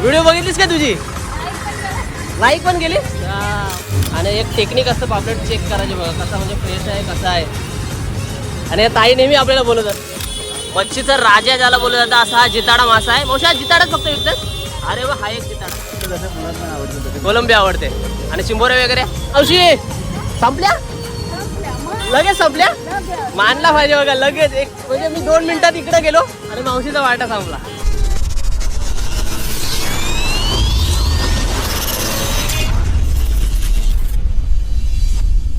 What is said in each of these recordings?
Video बघितलीस का तुझी? लाईक पण केली? आणि एक टेक्निक असतं पापलेट चेक करायचे बघा कसा म्हणजे फ्रेश आहे कसा आहे. आणि या ताई नेहमी आपल्याला बोलत मच्छीचा राजा ज्याला बोलत जातं असा हा जिताडा मासा आहे. मावशी हा जिताडाच फक्त विकतात अरे वा हा एक जिताडा. कोलंबी आवडते. आणि चिंबोरे वगैरे? मावशी संपल्या? लगेच संपल्या? मानला पाहिजे बघा लगेच. एक म्हणजे मी दोन मिनिटात इकडे गेलो. आणि मावशीचा वाटा संपला.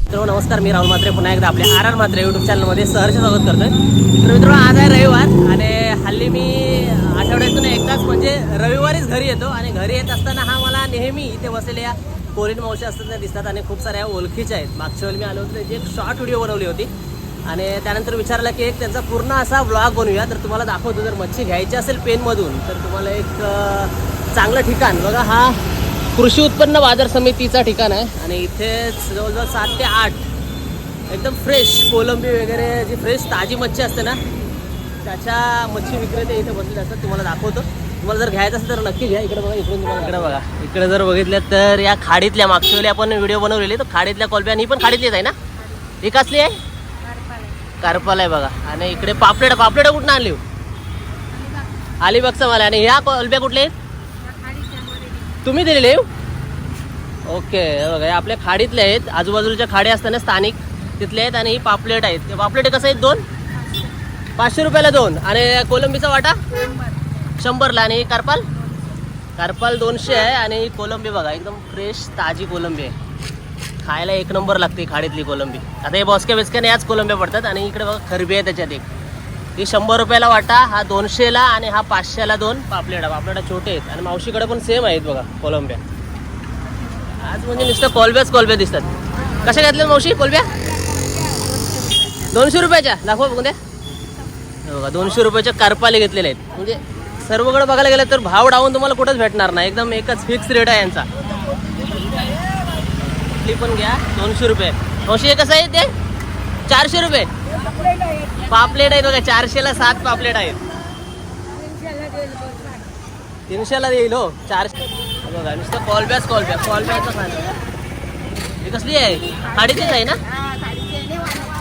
मित्र नमस्कार. मी राहुल मात्रे पुन्हा एकदा आपल्या आर आर मात्रे युट्यूब चॅनलमध्ये सहर्ष स्वागत करतोय. तर मित्रांनो आज आहे रविवार आणि हल्ली मी आठवड्यातून एकदाच म्हणजे रविवारीच घरी येतो आणि घरी येत असताना हा मला नेहमी इथे बसलेल्या कोरिन मावशी असताना दिसतात आणि खूप साऱ्या ओळखीच्या आहेत. मागच्या वेळी मी आलो होतो त्याची एक शॉर्ट व्हिडिओ बनवली होती. आणि त्यानंतर विचारलं की एक त्यांचा पूर्ण असा ब्लॉग बनवूया. तर तुम्हाला दाखवतो जर मच्छी घ्यायची असेल पेनमधून तर तुम्हाला एक चांगलं ठिकाण. बघा हा कृषी उत्पन्न बाजार समितीचा ठिकाण आहे. आणि इथेच जवळजवळ सात ते आठ एकदम फ्रेश कोलंबी वगैरे जी फ्रेश ताजी मच्छी असते ना त्याच्या मच्छी विक्रेते इथे बसलेले असतात. तुम्हाला दाखवतो. तुम्हाला जर घ्यायचं असेल तर नक्की घ्या. इकडे बघा इकडून तुम्हाला इकडे बघा. इकडे जर बघितलं तर या खाडीतल्या मागच्या वेळी आपण व्हिडिओ बनवलेली तर खाडीतल्या कोलब्या आणि ही पण खाडीतलीच आहे ना? ही कसली आहे? कारपाल आहे बघा. आणि इकडे पापलेट पापलेट कुठून आणली? अलिबागचा मला आणि ह्या कोलब्या कुठल्या आहेत? तुम्ही दिलेले? ओके बघा हे आपल्या खाडीतले आहेत. आजूबाजूच्या खाडी असतात ना स्थानिक तिथले आहेत आणि ही पापलेट आहेत. ते पापलेट कसं आहेत? दोन? पाचशे रुपयाला दोन. आणि कोलंबीचा वाटा? शंभरला. आणि कारपाल? कारपाल दोनशे आहे. आणि ही कोलंबी बघा एकदम फ्रेश ताजी कोलंबी आहे. खायला एक नंबर लागते खाडीतली कोलंबी. आता हे बॉस्क्या बिस्क्याने याच कोलंब्या पडतात. आणि इकडे बघा खरबी आहे त्याच्यात एक. ही शंभर रुपयाला वाटा हा दोनशेला आणि हा पाचशेला दोन पापलेटा. पापलेटा छोटे आहेत. आणि मावशीकडे पण सेम आहेत बघा कोलंब्या. आज म्हणजे नुसतं कोलब्याच कोलब्या दिसतात. कशा घातल्या मावशी कोलब्या? दोनशे रुपयाच्या. दाखवा बघून द्या. बघा दोनशे रुपयाच्या कारपाले घेतलेले आहेत. म्हणजे सर्वकडे बघायला गेलं तर भाव डावून तुम्हाला कुठंच भेटणार नाही. एकदम एकच फिक्स रेट आहे यांचा. पण घ्या दोनशे रुपये. मावशी कसं आहे ते? चारशे रुपये. पापलेट आहेत बघा चारशेला सात पापलेट आहेत. तीनशेला येईल हो चारशे. बघा नुसतं कॉलबॅस कॉलबॅस कॉलबॅचं खाणं. हे कसली आहे? खाडीचीच आहे ना?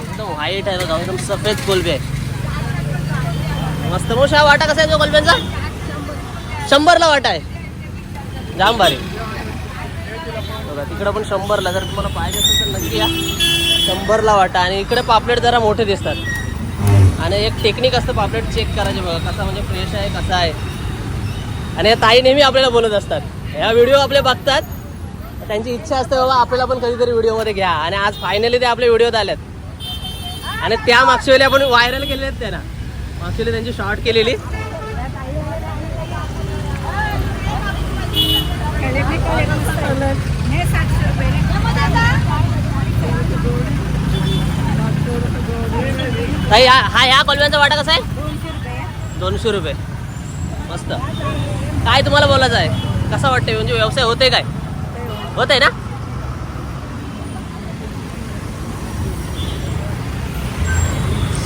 एकदम व्हाईट आहे बघा एकदम सफेद कोलबी आहे मस्त. मोश हा वाटा कसा आहे तो कोलब्यांचा शंभरला वाटा आहे. जाम भारी. बघा तिकडं पण शंभरला जर तुम्हाला पाहिजे असेल तर नक्की या. शंभरला वाटा. आणि इकडे पापलेट जरा मोठे दिसतात. आणि एक टेक्निक असतं पापलेट चेक करायचे बघा कसा म्हणजे फ्रेश आहे कसा आहे. आणि ताई नेहमी आपल्याला बोलत असतात. ह्या व्हिडिओ आपले बघतात. त्यांची इच्छा असते बाबा आपल्याला पण कधीतरी व्हिडिओमध्ये घ्या. आणि आज फायनली ते आपल्या व्हिडिओत आल्यात. आणि त्या मागच्या वेळी आपण व्हायरल केलेले आहेत त्यांना मागच्या वेळी त्यांची शॉर्ट केलेली. ताई हा हा ह्या कॉलव्यांचा वाटा कसा आहे? दोनशे रुपये. मस्त. काय तुम्हाला बोलायचं आहे? कसा वाटतंय? म्हणजे व्यवसाय होते काय? होत आहे ना?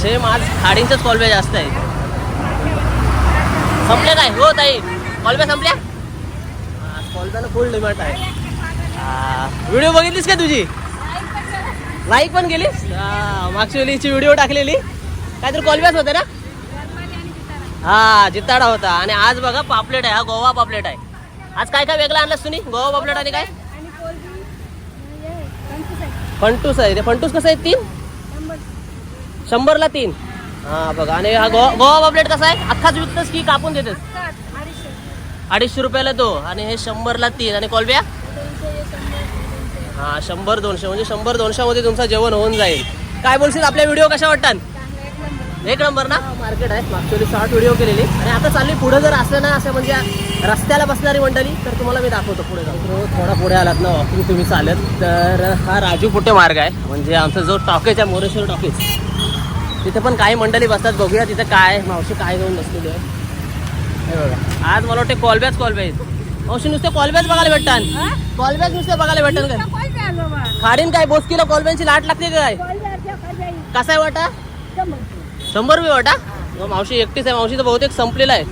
सेम आज खाडींचंच कॉलब्या जास्त आहे. संपल्या काय? हो ताई. कॉलब्या संपल्या? आज कॉलब्याला फुल डिमांड आहे. व्हिडिओ बघितलीस का तुझी? लाईक पण गेलीस हा, मागच्या वेळीची व्हिडिओ टाकलेली. काहीतरी कॉलब्याच होते ना? हा जिताडा होता. आणि आज बघा पापलेट आहे. हा गोवा पापलेट आहे. आज काय काय वेगळं आणलं तुम्ही गोवा पापलेट आणि काय? फंटूस आहे. ते फंटूस कसं आहे? तीन? शंभरला तीन. हा बघा. आणि हा गोवा गोवा पापलेट कसा आहे? अख्खाच विकतस की कापून देतेस? अडीचशे रुपयाला तो आणि हे शंभरला तीन. आणि कोलब्या? हा शंभर दोनशे. म्हणजे शंभर दोनशेमध्ये तुमचं जेवण होऊन जाईल. काय बोलशील? आपल्या व्हिडिओ कशा वाटतात? एक नंबर ना? मार्केट आहे. मागच्या वेळी शॉर्ट व्हिडिओ केलेली. आणि आता चालली पुढे जर असलं ना असं म्हणजे रस्त्याला बसणारी मंडळी तर तुम्हाला मी दाखवतो पुढे जाऊन. थोडा पुढे आलात ना वॉकिंग तुम्ही चालत. तर हा राजू पुटे मार्ग आहे. म्हणजे आमचा जो टॉकेज आहे मोरेश्वर टॉकेज तिथे पण काही मंडळी बसतात. बघूया तिथे काय मावशी काय घेऊन बसलेली आहे. हे बघा. आज मला वाटते कॉलबॅच कॉलबॅच मावशी नुसते कॉलबॅच बघायला भेटतात. कॉलबॅच नुसते बघायला भेटतात काय? खाडीन काय बोसकीला कॉलबॅनची लाट लागते काय? कसा आहे वाटा? शंभर रुपये वाटा? मग मावशी एकटीच आहे. मावशी तर बहुतेक संपलेला आहे.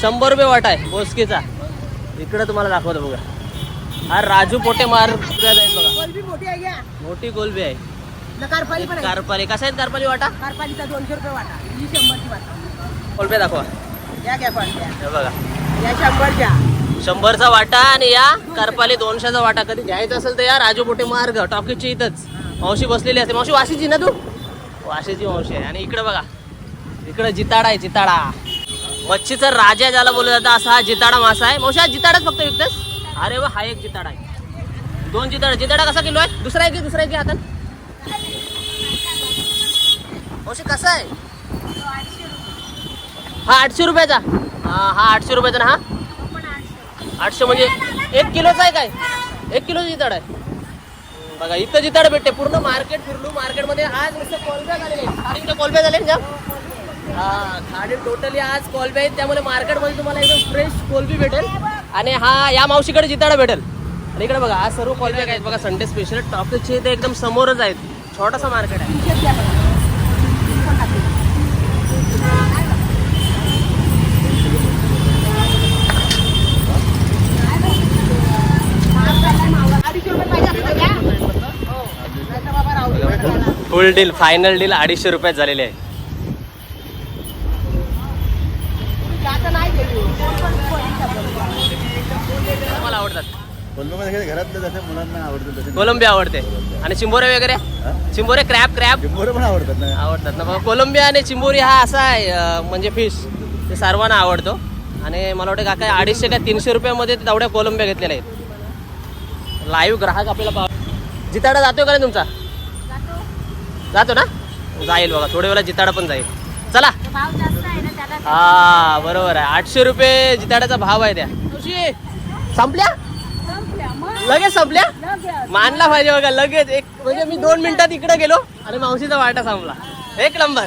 शंभर रुपये वाटा आहे बोसकीचा. इकडे तुम्हाला दाखवतो बघा. हा राजू पोटे मार बघा. मोठी गोलबी आहे. कारपाली पण आहे. कारपाली. कसा वाटा? कारपालीचा दोनशे रुपये वाटा. ही शंभरची वाटा. गोलबे दाखवा. या घ्या हे बघा. या शंभरच्या. शंभरचा वाटा आणि या करपाली दोनशेचा वाटा. कधी घ्यायचा असेल तर या राजू पोटे मार्ग टॉकीजच्या इथंच. मावशी बसलेली असते. मावशी वाशीची ना तू? वाशीची मावशी आहे. आणि इकडे बघा. इकडे जिताडा आहे जिताडा. मच्छीचा राजा ज्याला बोललं जातं असा हा जिताडा मासा आहे. मावशी हा जिताडाच फक्त विकतेस? अरे वा हा एक जिताडा आहे. दोन जिताडा. जिताडा कसा किलो आहे? दुसरा आहे की दुसरा आहे की आता मावशी कसा आहे? हा आठशे रुपयाचा. हा हा आठशे रुपयाचा ना हा? आठशे म्हणजे एक किलोचा आहे काय? एक किलो जिताड आहे. बघा इथं जिताड भेटते. पूर्ण मार्केट फिरलो. मार्केटमध्ये आज नुसतं कोलब्या झालेले आहेत. इकडे झाले ना हा खाडी टोटली आज कोलबी आहेत त्यामुळे मार्केटमध्ये तुम्हाला एकदम फ्रेश कोलबी भेटेल. आणि हा या मावशीकडे जिताडा भेटेल. आणि इकडे बघा आज सर्व कोलब्या काय आहेत. बघा संडे स्पेशल टॉपचे ते एकदम समोरच आहेत. छोटासा मार्केट आहे. फुल डील फायनल डील अडीचशे रुपयात झालेले आहे जातं नाही गेली. कोण पण कोणीचा बोलतो. घरातलं जसं मुलांना आवडतं तसे कोलंबिया आवडते. आणि चिंबोरे वगैरे? चिंबोरे क्रॅप क्रॅप चिंबोरं पण आवडतात ना. आवडतात ना. बघा कोलंबिया आणि चिंबोरी हा असा आहे अं, म्हणजे फिश ते सर्वांना आवडतो. आणि मला वाटतं काका अडीचशे का तीनशे रुपयामध्ये तेवढ्या कोलंबिया घेतलेल्या आहेत. लाईव्ह ग्राहक आपल्याला पाव जिताडा जातोय का नाही तुमचा? जातो. ना? जाईल बघा थोड्या वेळा जिताडा पण जाईल. चला. भाव जास्त आहे ना त्याला. हा बरोबर आहे. आठशे रुपये जिताड्याचा भाव आहे त्या. तुझी संपल्या? लगेच संपल्या? मानला पाहिजे बघा लगेच. एक म्हणजे मी दोन मिनिटात इकडे गेलो आणि मावशीचा वाटा संपला. एक नंबर.